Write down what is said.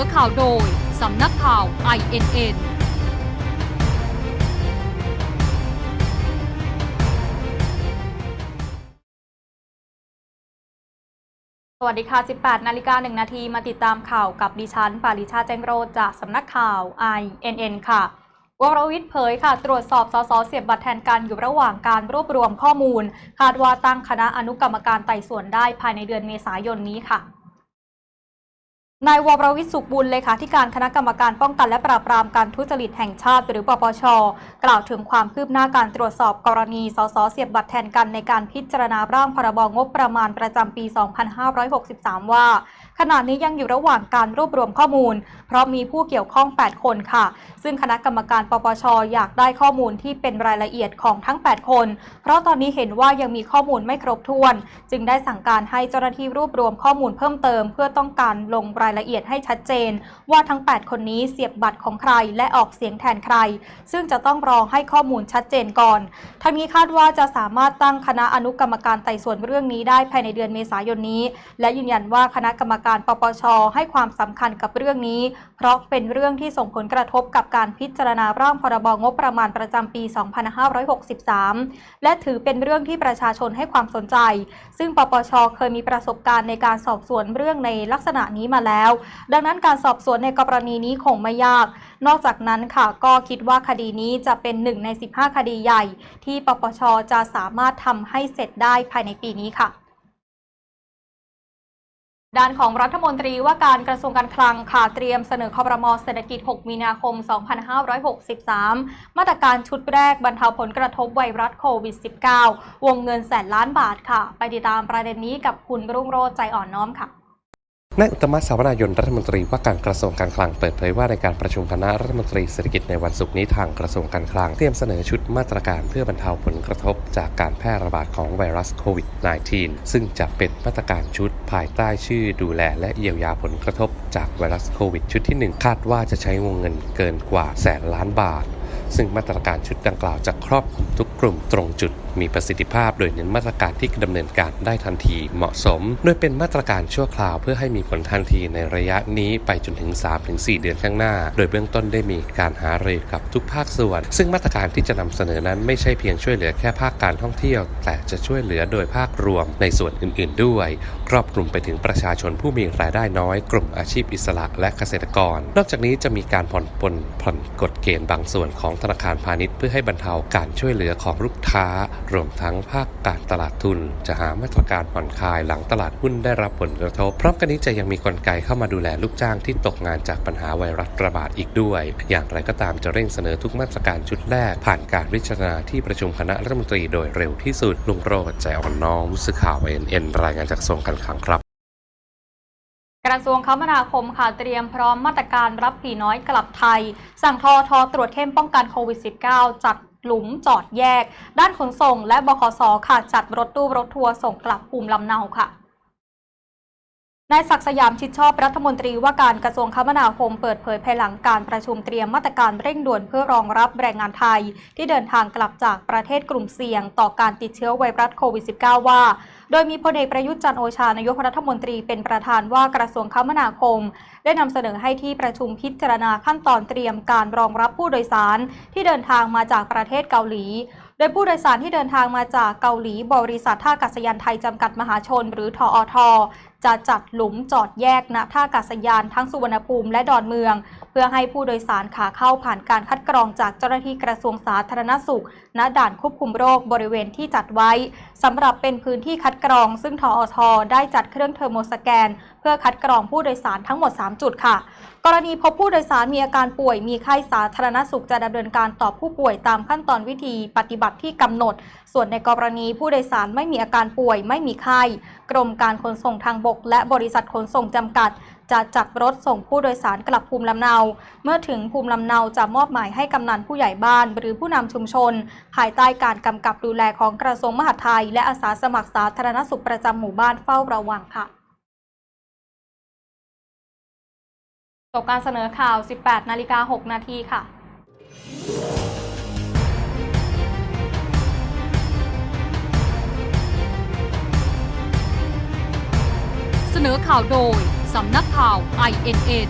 อข่าวโดย สำนักข่าว INN สวัสดีค่ะ 18 นาฬิกา 1 นาที มาติดตามข่าวกับดิฉัน ปาริชาแจ้งโรจจากสำนักข่าว INN ค่ะ วรวิทย์เผยค่ะ ตรวจสอบสสเสียบบัตรแทนกันอยู่ระหว่างการรวบรวมข้อมูล คาดว่าตั้งคณะอนุกรรมการไต่สวนได้ภายในเดือนเมษายนนี้ค่ะ นายวรวิศสุขบุญเลขาธิการคณะกรรมการป้องกันและปราบปรามการทุจริตแห่งชาติ หรือปปช กล่าวถึงความคืบหน้าการตรวจสอบกรณี สสเสียบบัตรแทนกันในการพิจารณาร่างพรบงบประมาณประจำปี 2563 ว่า ขณะนี้ยังอยู่ระหว่างการรวบรวมข้อมูล เพราะมีผู้เกี่ยวข้อง 8 คนค่ะ ซึ่งคณะกรรมการปปชอยากได้ข้อมูลที่เป็นรายละเอียดของทั้ง 8 คน เพราะตอนนี้เห็นว่ายังมีข้อมูลไม่ครบถ้วน จึงได้สั่งการให้เจ้าหน้าที่รวบรวมข้อมูลเพิ่มเติม เพื่อต้องการลงรายละเอียดให้ชัดเจน ว่าทั้ง 8 คนนี้เสียบบัตรของใครและออกเสียงแทนใคร ซึ่งจะต้องรอให้ข้อมูลชัดเจนก่อน ทั้งนี้คาดว่าจะสามารถตั้งคณะอนุกรรมการไต่สวนเรื่องนี้ได้ภายในเดือนเมษายนนี้ และยืนยันว่าคณะกรรมการปปช ให้ความสำคัญกับเรื่องนี้ เพราะเป็นเรื่องที่ส่งผลกระทบกับการพิจารณาร่างพรบงบประมาณประจำปี 2563 และถือเป็นเรื่องที่ประชาชนให้ความสนใจ ซึ่งปปช เคยมีประสบการณ์ในการสอบสวนเรื่องในลักษณะนี้มาแล้ว ดังนั้นการสอบสวนในกรณีนี้คงไม่ยาก นอกจากนั้นค่ะก็คิดว่าคดีนี้จะเป็นหนึ่งใน 15 คดีใหญ่ ที่ปปช จะสามารถทำให้เสร็จได้ภายในปีนี้ค่ะ ด้านของรัฐมนตรีว่าการกระทรวงการคลังค่ะเตรียมเสนอคอรมอเศรษฐกิจ 6 มีนาคม 2563 มาตรการชุดแรกบรรเทาผลกระทบไวรัสโควิด -19 วงเงินแสนล้านบาทค่ะ ไปติดตามประเด็นนี้กับคุณรุ่งโรจน์ใจอ่อนน้อมค่ะ นายอุตมะสาวนายนรัฐมนตรีว่าการกระทรวงการคลังเปิดเผยว่าในการประชุมคณะรัฐมนตรีเศรษฐกิจในวันศุกร์นี้ทางกระทรวงการคลังเตรียมเสนอชุดมาตรการเพื่อบรรเทาผลกระทบจากการแพร่ระบาดของไวรัสโควิด -19 ซึ่งจะเป็นมาตรการชุดภายใต้ชื่อดูแลและเยียวยาผลกระทบจากไวรัสโควิดชุดที่ 1 คาดว่าจะใช้วงเงินเกินกว่าแสนล้านบาท ซึ่งมาตรการชุดดังกล่าวจะครอบคลุมทุกกลุ่มตรงจุดมีประสิทธิภาพโดยเน้นมาตรการที่ดำเนินการได้ทันทีเหมาะสม โดยเป็นมาตรการชั่วคราวเพื่อให้มีผลทันทีในระยะนี้ไปจนถึง 3-4 เดือนข้างหน้า โดยเบื้องต้นได้มีการหารือกับทุกภาคส่วน ซึ่งมาตรการที่จะนำเสนอนั้นไม่ใช่เพียงช่วยเหลือแค่ภาคการท่องเที่ยว แต่จะช่วยเหลือโดยภาครวมในส่วนอื่น ๆ ด้วย ครอบคลุมไปถึงประชาชนผู้มีรายได้น้อย กลุ่มอาชีพอิสระและเกษตรกร นอกจากนี้จะมีการผ่อนปลนผ่อนกฎเกณฑ์บางส่วนของธนาคารพาณิชย์เพื่อให้บรรเทาการช่วยเหลือของลูกค้ารวมทั้งภาคการตลาดทุน จะหามาตรการผ่อนคลายหลังตลาดหุ้นได้รับผลกระทบ พร้อมกันนี้จะยังมีกลไกเข้ามาดูแลลูกจ้างที่ตกงานจากปัญหาไวรัสระบาดอีกด้วย อย่างไรก็ตามจะเร่งเสนอทุกมาตรการชุดแรก ผ่านการพิจารณาที่ประชุมคณะรัฐมนตรีโดยเร็วที่สุดลุงโรจน์ใจอ่อนน้อมผู้สื่อข่าวเอ็นเอ็นรายงานจากกระทรวงการคลังครับกระทรวงคมนาคมค่ะเตรียมพร้อมมาตรการรับผีน้อยกลับไทย สั่งทอทอตรวจเข้มป้องกันโควิด -19 จัด หลุมจอดแยก ด้านขนส่ง และบขสค่ะ จัดรถตู้รถทัวร์ส่งกลับภูมิลำเนาค่ะ นายศักสยามชิดชอบรัฐมนตรีว่าการกระทรวงคมนาคมเปิดเผยภายหลังการประชุมเตรียมมาตรการเร่งด่วนเพื่อรองรับแรงงานไทย ที่เดินทางกลับจากประเทศกลุ่มเสี่ยง ต่อการติดเชื้อไวรัสโควิด -19 ว่า โดยมีพลเอกประยุทธ์จันโอชานายกรัฐมนตรีเป็นประธานว่ากระทรวงคมนาคม ได้นำเสนอให้ที่ประชุมพิจารณาขั้นตอนเตรียมการรองรับผู้โดยสาร ที่เดินทางมาจากประเทศเกาหลี ดยผู้โดยสารที่เดินทางมาจากเกาหลีบริษัทท่าอากาศยานไทยจำกัดมหาชน หรือทออทจะจัดหลุมจอดแยกณท่าอากาศยานทั้งสุวรรณภูมิและดอนเมือง เพื่อให้ผู้โดยสารขาเข้าผ่านการคัดกรองจากเจ้าหน้าที่กระทรวงสาธารณสุข ณ ด่านควบคุมโรคบริเวณที่จัดไว้สำหรับเป็นพื้นที่คัดกรอง ซึ่งทออทได้จัดเครื่องเทอร์โมสแกน เพื่อคัดกรองผู้โดยสารทั้งหมด 3 จุดค่ะ กรณีพบผู้โดยสารมีอาการป่วยมีไข้สาธารณสุขจะดำเนินการต่อผู้ป่วยตามขั้นตอนวิธีปฏิบัติที่กำหนด ส่วนในกรณีผู้โดยสารไม่มีอาการป่วยไม่มีไข้กรมการขนส่งทางบก และบริษัทขนส่งจำกัด จะจัดรถส่งผู้โดยสารกลับภูมิลำเนา เมื่อถึงภูมิลำเนาจะมอบหมายให้กำนันผู้ใหญ่บ้าน หรือผู้นำชุมชน ภายใต้การกำกับดูแลของกระทรวงมหาดไทย และอาสาสมัครสาธารณสุขประจำหมู่บ้านเฝ้าระวังค่ะจบการเสนอข่าว 18 นาฬิกา 6 นาทีค่ะเสนอข่าวโดย สำนักข่าว INN